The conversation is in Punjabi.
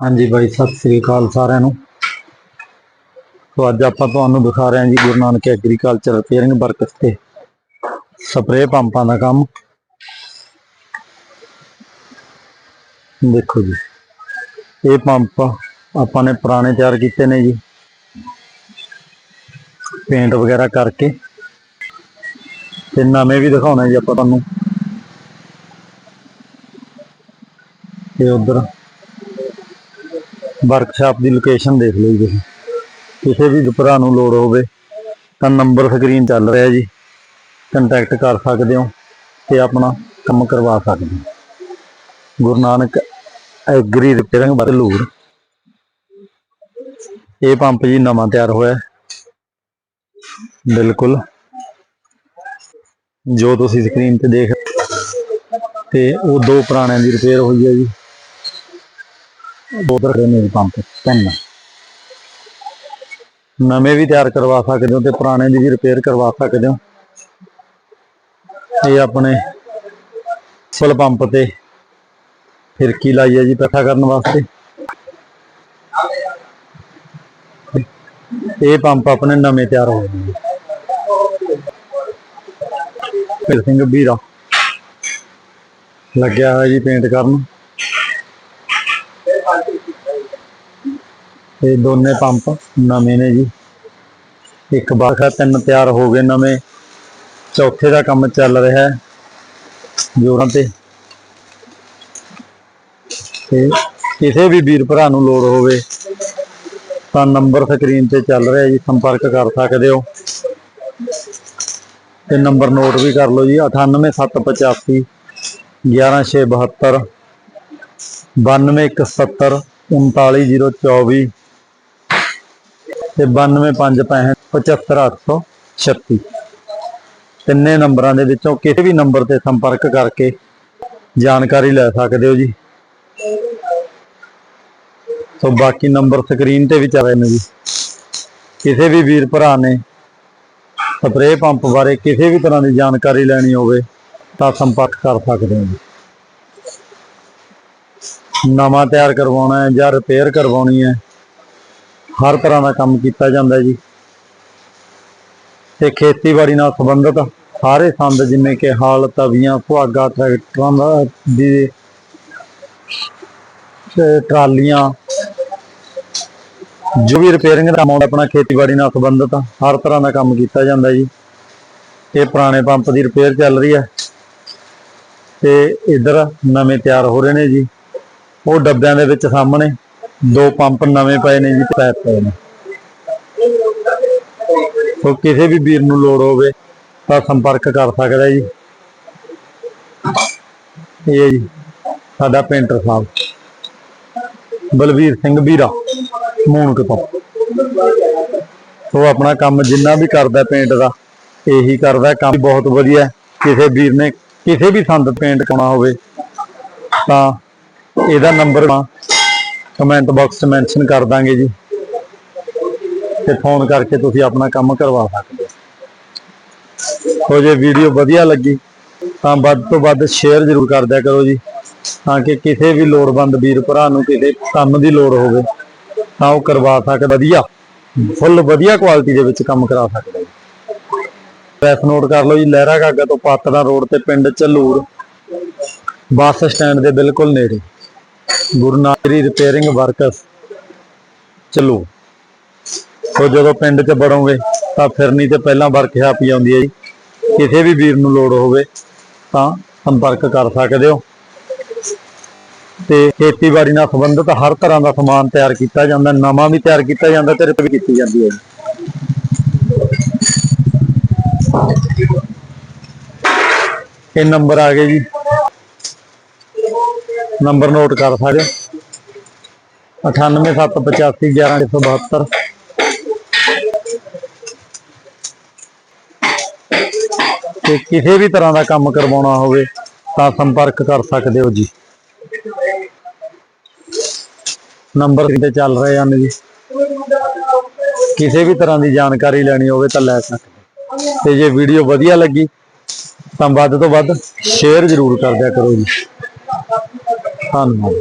ਹਾਂਜੀ ਬਾਈ, ਸਤਿ ਸ੍ਰੀ ਅਕਾਲ ਸਾਰਿਆਂ ਨੂੰ। ਸੋ ਅੱਜ ਆਪਾਂ ਤੁਹਾਨੂੰ ਦਿਖਾ ਰਹੇ ਹਾਂ ਜੀ Guru Nanak agriculture repairing works ਤੇ ਸਪਰੇਅ ਪੰਪਾਂ ਦਾ ਕੰਮ। ਦੇਖੋ ਜੀ, ਇਹ ਪੰਪ ਆਪਾਂ ਨੇ ਪੁਰਾਣੇ ਤਿਆਰ ਕੀਤੇ ਨੇ ਜੀ। ਪੇਂਟ ਵਗੈਰਾ ਕਰਕੇ। ਤੇ ਨਵੇਂ ਵੀ ਦਿਖਾਉਣੇ ਜੀ ਆਪਾਂ ਤੁਹਾਨੂੰ। ਤੇ ਉਧਰ ਵਰਕਸ਼ਾਪ ਦੀ ਲੋਕੇਸ਼ਨ ਦੇਖ ਲਓ ਜੀ ਤੁਸੀਂ। ਕਿਸੇ ਵੀ ਭਰਾ ਨੂੰ ਲੋੜ ਹੋਵੇ ਤਾਂ ਨੰਬਰ ਸਕਰੀਨ ਚੱਲ ਰਿਹਾ ਜੀ। ਕੰਟੈਕਟ ਕਰ ਸਕਦੇ ਹੋ ਤੇ ਆਪਣਾ ਕੰਮ ਕਰਵਾ ਸਕਦੇ ਹੋ। ਗੁਰੂ ਨਾਨਕ ਐਗਰੀ ਰਿਪੇਅਰਿੰਗ ਬਰਲੂਰ ਇਹ ਪੰਪ ਜੀ ਨਵਾਂ ਤਿਆਰ ਹੋਇਆ। ਬਿਲਕੁਲ। ਜੋ ਤੁਸੀਂ ਸਕਰੀਨ ਤੇ ਦੇਖ ਤੇ ਉਹ ਦੋ ਪੁਰਾਣਿਆਂ ਦੀ ਰਿਪੇਅਰ ਹੋਈ ਹੈ ਜੀ। ਉਧਰ ਨੇ ਪੰਪ, ਤਿੰਨ। ਨਵੇਂ ਵੀ ਤਿਆਰ ਕਰਵਾ ਸਕਦੇ ਹੋ ਤੇ ਪੁਰਾਣੇ ਦੀ ਵੀ ਰਿਪੇਅਰ ਕਰਵਾ ਸਕਦੇ ਹੋ। ਇਹ ਆਪਣੇ ਫੁੱਲ ਪੰਪ ਤੇ ਫਿਰਕੀ ਲਾਈ ਹੈ ਜੀ ਇਕੱਠਾ ਕਰਨ ਵਾਸਤੇ। ਇਹ ਪੰਪ ਆਪਣੇ ਨਵੇਂ ਤਿਆਰ ਹੋਏ ਨੇ ਜੀ। ਫਿਰ ਸਿੰਘ ਵੀਰਾ। ਲੱਗਿਆ ਹੋਇਆ ਜੀ ਪੇਂਟ ਕਰਨ। ਇਹ ਦੋਨੇ ਪੰਪ ਨਵੇਂ ਨੇ ਜੀ। ਇੱਕ ਬਾਖਾ ਤਿੰਨ ਤਿਆਰ ਹੋ ਗਏ ਨਵੇਂ। ਚੌਥੇ ਦਾ ਕੰਮ ਚੱਲ ਰਿਹਾ ਹੈ ਜੋਰਾਂ ਤੇ। ਤੇ ਕਿਸੇ ਵੀ ਵੀਰ ਭਰਾ ਨੂੰ ਲੋੜ ਹੋਵੇ ਤਾਂ ਨੰਬਰ ਸਕਰੀਨ ਤੇ ਚੱਲ ਰਿਹਾ ਜੀ, ਸੰਪਰਕ ਕਰ ਸਕਦੇ ਹੋ। ਤੇ ਨੰਬਰ ਨੋਟ ਵੀ ਕਰ ਲਓ ਜੀ 98785 11672 92170 39024 ਤੇ 9255575836 ਤਿੰਨੇ ਨੰਬਰਾਂ ਦੇ ਵਿੱਚੋਂ ਕਿਸੇ ਵੀ ਨੰਬਰ ਤੇ ਸੰਪਰਕ ਕਰਕੇ ਜਾਣਕਾਰੀ ਲੈ ਸਕਦੇ ਹੋ ਜੀ। ਸੋ ਬਾਕੀ ਨੰਬਰ ਸਕਰੀਨ ਤੇ ਵੀ ਚੱਲ ਰਹੇ ਨੇ ਜੀ। ਕਿਸੇ ਵੀ ਵੀਰ ਭਰਾ ਨੇ ਸਪਰੇਅ ਪੰਪ ਬਾਰੇ ਕਿਸੇ ਵੀ ਤਰ੍ਹਾਂ ਦੀ ਜਾਣਕਾਰੀ ਲੈਣੀ ਹੋਵੇ ਤਾਂ ਸੰਪਰਕ ਕਰ ਸਕਦੇ ਹੋ ਜੀ। ਨਵਾਂ ਤਿਆਰ ਕਰਵਾਉਣਾ ਹੈ ਜਾਂ ਰਿਪੇਅਰ ਕਰਵਾਉਣੀ ਹੈ ਹਰ ਤਰ੍ਹਾਂ ਦਾ ਕੰਮ ਕੀਤਾ ਜਾਂਦਾ ਜੀ। ਤੇ ਖੇਤੀਬਾੜੀ ਨਾਲ ਸੰਬੰਧਿਤ ਸਾਰੇ ਸੰਦ ਜਿਵੇਂ ਕਿ ਹਾਲ, ਤਵੀਆਂ ਸੁਹਾਗਾ ਟਰੈਕਟਰਾਂ ਦਾ ਦੀ ਟਰਾਲੀਆਂ, ਜੋ ਵੀ ਰਿਪੇਅਰਿੰਗ ਦਾ ਕੰਮ ਆਪਣਾ ਖੇਤੀਬਾੜੀ ਨਾਲ ਸੰਬੰਧਿਤ ਹਰ ਤਰ੍ਹਾਂ ਦਾ ਕੰਮ ਕੀਤਾ ਜਾਂਦਾ ਜੀ। ਇਹ ਪੁਰਾਣੇ ਪੰਪ ਦੀ ਰਿਪੇਅਰ ਚੱਲ ਰਹੀ ਹੈ। ਤੇ ਇਧਰ ਨਵੇਂ ਤਿਆਰ ਹੋ ਰਹੇ ਨੇ ਜੀ। ਉਹ ਡੱਬਿਆਂ ਦੇ ਵਿੱਚ ਸਾਹਮਣੇ ਦੋ ਪੰਪ ਨਵੇਂ ਪਏ ਨੇ ਜੀ, ਪੈਪ ਪਏ ਨੇ। ਸੋ ਕਿਸੇ ਵੀ ਵੀਰ ਨੂੰ ਲੋੜ ਹੋਵੇ ਤਾਂ ਸੰਪਰਕ ਕਰ ਸਕਦਾ ਜੀ। ਇਹ ਜੀ, ਸਾਡਾ ਪੇਂਟਰ ਸਾਹਿਬ। ਬਲਵੀਰ ਸਿੰਘ ਵੀਰਾ ਮੂਣਕ ਤੋਂ। ਸੋ ਆਪਣਾ ਕੰਮ ਜਿੰਨਾ ਵੀ ਕਰਦਾ ਪੇਂਟ ਦਾ, ਇਹੀ ਕਰਦਾ। ਕੰਮ ਬਹੁਤ ਵਧੀਆ। ਕਿਸੇ ਵੀਰ ਨੇ, ਕਿਸੇ ਵੀ ਸੰਦ ਪੇਂਟ ਕਰਾਉਣਾ ਹੋਵੇ ਤਾਂ ਇਹਦਾ ਨੰਬਰ ਕਮੈਂਟ ਬਾਕਸ 'ਚ ਮੈਂਸ਼ਨ ਕਰ ਦਾਂਗੇ ਜੀ। ਤੇ ਫੋਨ ਕਰਕੇ ਤੁਸੀਂ ਆਪਣਾ ਕੰਮ ਕਰਵਾ ਸਕਦੇ ਹੋ। ਸੋ ਜੇ ਵੀਡੀਓ ਵਧੀਆ ਲੱਗੀ, ਤਾਂ ਵੱਧ ਤੋਂ ਵੱਧ ਸ਼ੇਅਰ ਜ਼ਰੂਰ ਕਰ ਦਿਆ ਕਰੋ ਜੀ। ਤਾਂ ਕਿ ਕਿਸੇ ਵੀ ਲੋੜਵੰਦ ਵੀਰ ਭਰਾ ਨੂੰ ਕਿਸੇ ਕੰਮ ਦੀ ਲੋੜ ਹੋਵੇ, ਤਾਂ ਉਹ ਕਰਵਾ ਸਕਦਾ, ਵਧੀਆ, ਫੁੱਲ ਵਧੀਆ ਕੁਆਲਿਟੀ ਦੇ ਵਿੱਚ ਕੰਮ ਕਰਾ ਸਕਦਾ ਜੀ। ਐਡਰੈਸ ਨੋਟ ਕਰ ਲਓ ਜੀ ਲਹਿਰਾ ਗਾਗਾ ਤੋਂ ਪਾਤੜਾ ਰੋਡ ਤੇ ਪਿੰਡ ਝੱਲੂਰ, ਬੱਸ ਸਟੈਂਡ ਦੇ ਬਿਲਕੁਲ ਨੇੜੇ। ਗੁਰੂ ਨਾਨਕ ਰਿਪੇਅਰਿੰਗ ਵਰਕਸ ਚੱਲੂ। ਸੋ ਜਦੋਂ ਪਿੰਡ 'ਚ ਵੜੋਗੇ, ਤਾਂ ਫਿਰਨੀ ਤੇ ਪਹਿਲਾਂ ਵਰਕਸ਼ਾਪ ਹੀ ਆਉਂਦੀ ਹੈ ਜੀ। ਕਿਸੇ ਵੀ ਵੀਰ ਨੂੰ ਲੋੜ ਹੋਵੇ, ਤਾਂ ਸੰਪਰਕ ਕਰ ਸਕਦੇ ਹੋ। ਤੇ ਖੇਤੀਬਾੜੀ ਨਾਲ ਸੰਬੰਧਿਤ ਹਰ ਤਰ੍ਹਾਂ ਦਾ ਸਮਾਨ ਤਿਆਰ ਕੀਤਾ ਜਾਂਦਾ, ਨਵਾਂ ਵੀ ਤਿਆਰ ਕੀਤਾ ਜਾਂਦਾ ਤੇ ਰਿਪੇਅਰ ਕੀਤੀ ਜਾਂਦੀ ਹੈ ਜੀ। ਇਹ ਨੰਬਰ ਆ ਗਏ ਜੀ। ਨੰਬਰ ਨੋਟ ਕਰ ਸਕਦੇ ਹੋ 9875811272 ਤੇ ਕਿਸੇ ਵੀ ਤਰ੍ਹਾਂ ਦਾ ਕੰਮ ਕਰਵਾਉਣਾ ਹੋਵੇ ਤਾਂ ਸੰਪਰਕ ਕਰ ਸਕਦੇ ਹੋ ਜੀ। ਨੰਬਰ ਤੇ ਚੱਲ ਰਹੇ ਹਨ ਜੀ। ਕਿਸੇ ਵੀ ਤਰ੍ਹਾਂ ਦੀ ਜਾਣਕਾਰੀ ਲੈਣੀ ਹੋਵੇ ਤਾਂ ਲੈ ਸਕਦੇ ਹੋ। ਤੇ ਜੇ ਵੀਡੀਓ ਵਧੀਆ ਲੱਗੀ ਤਾਂ ਵੱਧ ਤੋਂ ਵੱਧ ਸ਼ੇਅਰ ਜ਼ਰੂਰ ਕਰ ਦਿਆ ਕਰੋ ਜੀ। あの、